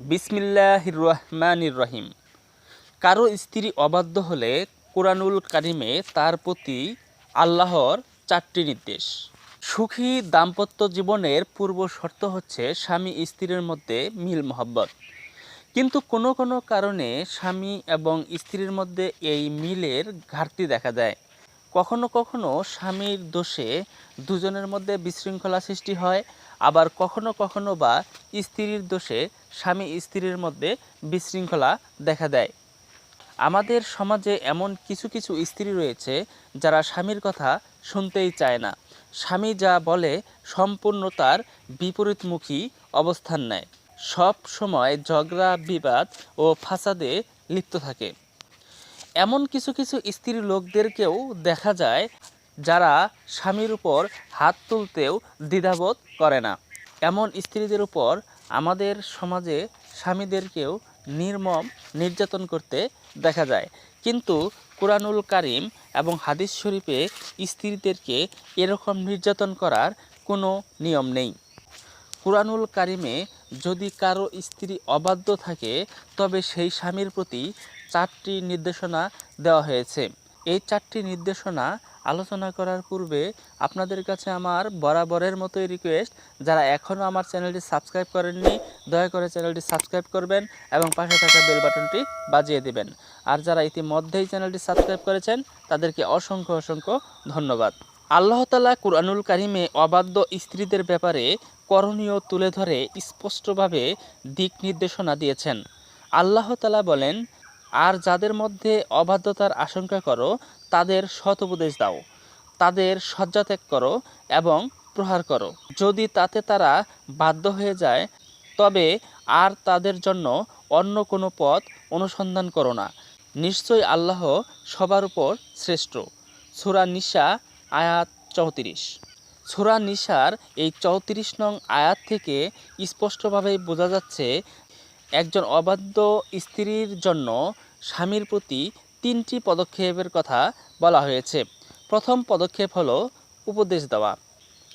বিসমিল্লাহ রহমানির রহিম। কারও স্ত্রী অবাধ্য হলে কোরআনুল কারিমে তার প্রতি আল্লাহর চারটি নির্দেশ। সুখী দাম্পত্য জীবনের পূর্ব শর্ত হচ্ছে স্বামী স্ত্রীর মধ্যে মিল মহব্বত। কিন্তু কোনো কোনো কারণে স্বামী এবং স্ত্রীর মধ্যে এই মিলের ঘাটতি দেখা দেয়। কখনো কখনো স্বামীর দোষে দুজনের মধ্যে বিশৃঙ্খলা সৃষ্টি হয় আবার কখনো কখনো বা স্ত্রীর দোষে স্বামী স্ত্রীর মধ্যে বিশৃঙ্খলা দেখা দেয়। আমাদের সমাজে এমন কিছু কিছু স্ত্রী রয়েছে যারা স্বামীর কথা শুনতেই চায় না। স্বামী যা বলে সম্পূর্ণ তার বিপরীতমুখী অবস্থান নেয়। সব সময় ঝগড়া, বিবাদ ও ফাসাদে লিপ্ত থাকে। এমন কিছু কিছু স্ত্রী লোকদেরকেও দেখা যায় যারা স্বামীর উপর হাত তুলতেও দ্বিধাবোধ করে না। এমন স্ত্রীদের উপর আমাদের সমাজে স্বামীদেরকেও নির্মম নির্যাতন করতে দেখা যায়। কিন্তু কোরআনুল কারিম এবং হাদিস শরীফে স্ত্রীদেরকে এরকম নির্যাতন করার কোনো নিয়ম নেই। কুরআনুল কারিমে যদি কারও স্ত্রী অবাধ্য থাকে, তবে সেই স্বামীর প্রতি চারটি নির্দেশনা দেওয়া হয়েছে। এই চারটি নির্দেশনা আলোচনা করার পূর্বে আপনাদের কাছে আমার বরাবরের মতোই রিকোয়েস্ট যারা এখনও আমার চ্যানেলটি সাবস্ক্রাইব করেননি, দয়া করে চ্যানেলটি সাবস্ক্রাইব করবেন এবং পাশে থাকা বেল বাটনটি বাজিয়ে দিবেন। আর যারা ইতিমধ্যেই চ্যানেলটি সাবস্ক্রাইব করেছেন, তাদেরকে অসংখ্য অসংখ্য ধন্যবাদ। আল্লাহ তালা কুরআনুল কারিমে অবাধ্য স্ত্রীদের ব্যাপারে করণীয় তুলে ধরে স্পষ্টভাবে দিক নির্দেশনা দিয়েছেন। আল্লাহ তালা বলেন আর যাদের মধ্যে অবাধ্যতার আশঙ্কা করো, তাদের সৎ উপদেশ দাও। তাদের শয্যা ত্যাগ করো এবং প্রহার করো। যদি তাতে তারা বাধ্য হয়ে যায়, তবে আর তাদের জন্য অন্য কোনো পথ অনুসন্ধান করো না। নিশ্চয়ই আল্লাহ সবার উপর শ্রেষ্ঠ। সুরা নিশা আয়াত চৌত্রিশ। সুরা নিশার এই চৌত্রিশ নং আয়াত থেকে স্পষ্টভাবে বোঝা যাচ্ছে একজন অবাধ্য স্ত্রীর জন্য স্বামীর প্রতি তিনটি পদক্ষেপের কথা বলা হয়েছে। প্রথম পদক্ষেপ হলো উপদেশ দেওয়া।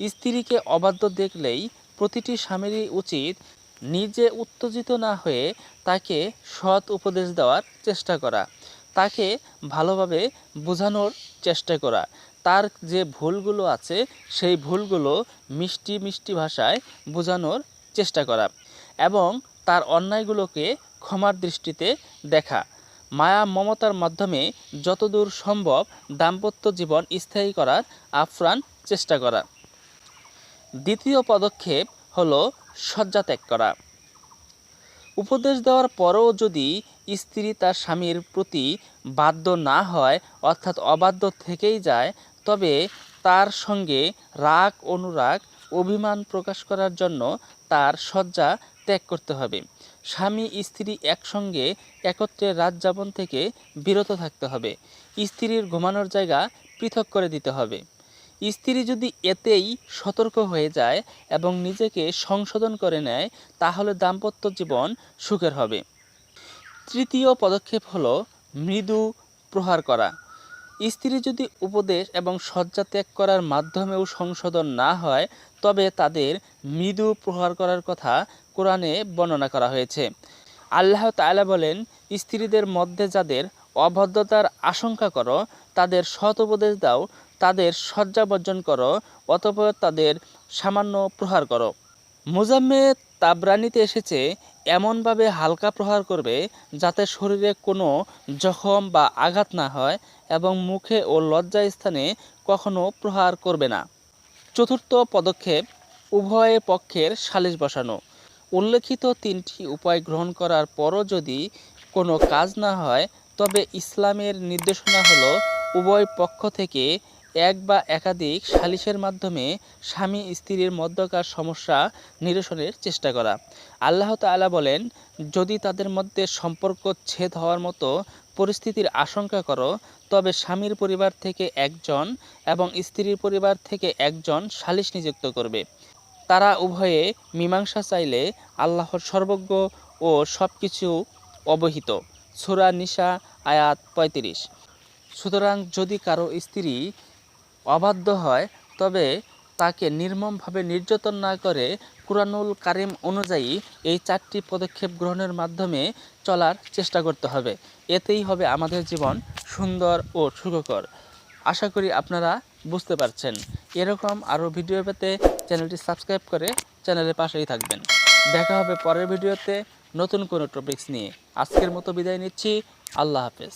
স্ত্রীকে অবাধ্য দেখলেই প্রতিটি স্বামীরই উচিত নিজে উত্তেজিত না হয়ে তাকে সৎ উপদেশ দেওয়ার চেষ্টা করা। তাকে ভালোভাবে বোঝানোর চেষ্টা করা। তার যে ভুলগুলো আছে, সেই ভুলগুলো মিষ্টি মিষ্টি ভাষায় বোঝানোর চেষ্টা করা। এবং তার অন্যায়গুলোকে ক্ষমার দৃষ্টিতে দেখা। মায়া মমতার মাধ্যমে যতদূর সম্ভব দাম্পত্য জীবন স্থায়ী করার আপ্রাণ চেষ্টা করা। দ্বিতীয় পদক্ষেপ হল শয্যা ত্যাগ করা। উপদেশ দেওয়ার পরেও যদি স্ত্রী তার স্বামীর প্রতি বাধ্য না হয়, অর্থাৎ অবাধ্য থেকেই যায়, তবে তার সঙ্গে রাগ, অনুরাগ, অভিমান প্রকাশ করার জন্য তার শয্যা ত্যাগ করতে হবে। স্বামী, স্ত্রী একসঙ্গে একত্রে রাত যাপন থেকে বিরত থাকতে হবে। স্ত্রীর ঘুমানোর জায়গা পৃথক করে দিতে হবে। স্ত্রী যদি এতেই সতর্ক হয়ে যায় এবং নিজেকে সংশোধন করে নেয়, তাহলে দাম্পত্য জীবন সুখের হবে। তৃতীয় পদক্ষেপ হলো মৃদু প্রহার করা। স্ত্রী যদি উপদেশ এবং শয্যা ত্যাগ করার মাধ্যমেও সংশোধন না হয়, তবে তাদের মৃদু প্রহার করার কথা কোরআনে বর্ণনা করা হয়েছে। আল্লাহ তালা বলেন, স্ত্রীদের মধ্যে যাদের অভদ্রতার আশঙ্কা করো, তাদের সৎ উপদেশ দাও, তাদের শয্যা বর্জন করো, অতঃপর তাদের সামান্য প্রহার করো। মুজাম্মে তাবরানিতে এসেছে এমনভাবে হালকা প্রহার করবে যাতে শরীরে কোনো জখম বা আঘাত না হয় এবং মুখে ও লজ্জা স্থানে কখনো প্রহার করবে না। চতুর্থ পদক্ষেপ, উভয় পক্ষের সালিশ বসানো। উল্লেখিত তিনটি উপায় গ্রহণ করার পরও যদি কোনো কাজ না হয়, তবে ইসলামের নির্দেশনা হলো, উভয় পক্ষ থেকে এক বা একাধিক সালিশের মাধ্যমে স্বামী স্ত্রীর মধ্যকার সমস্যা নিরসনের চেষ্টা করা। আল্লাহ তাআলা বলেন, যদি তাদের মধ্যে সম্পর্ক ছেদ হওয়ার মতো পরিস্থিতির আশঙ্কা করো, তবে স্বামীর পরিবার থেকে একজন এবং স্ত্রীর পরিবার থেকে একজন সালিশ নিযুক্ত করবে। তারা উভয়ে মীমাংসা চাইলে আল্লাহর সর্বজ্ঞ ও সব কিছু অবহিত। সুরা নিশা আয়াত পঁয়ত্রিশ। সুতরাং যদি কারও স্ত্রী অবাধ্য হয়, তবে তাকে নির্মমভাবে নির্যাতন না করে কুরআনুল কারিম অনুযায়ী এই চারটি পদক্ষেপ গ্রহণের মাধ্যমে চলার চেষ্টা করতে হবে। এতেই হবে আমাদের জীবন সুন্দর ও সুখকর। আশা করি আপনারা বুঝতে পারছেন। এরকম আরও ভিডিও পেতে চ্যানেলটি সাবস্ক্রাইব করে চ্যানেলের পাশেই থাকবেন। দেখা হবে পরের ভিডিওতে নতুন কোনো টপিকস নিয়ে। আজকের মতো বিদায় নিচ্ছি। আল্লাহ হাফেজ।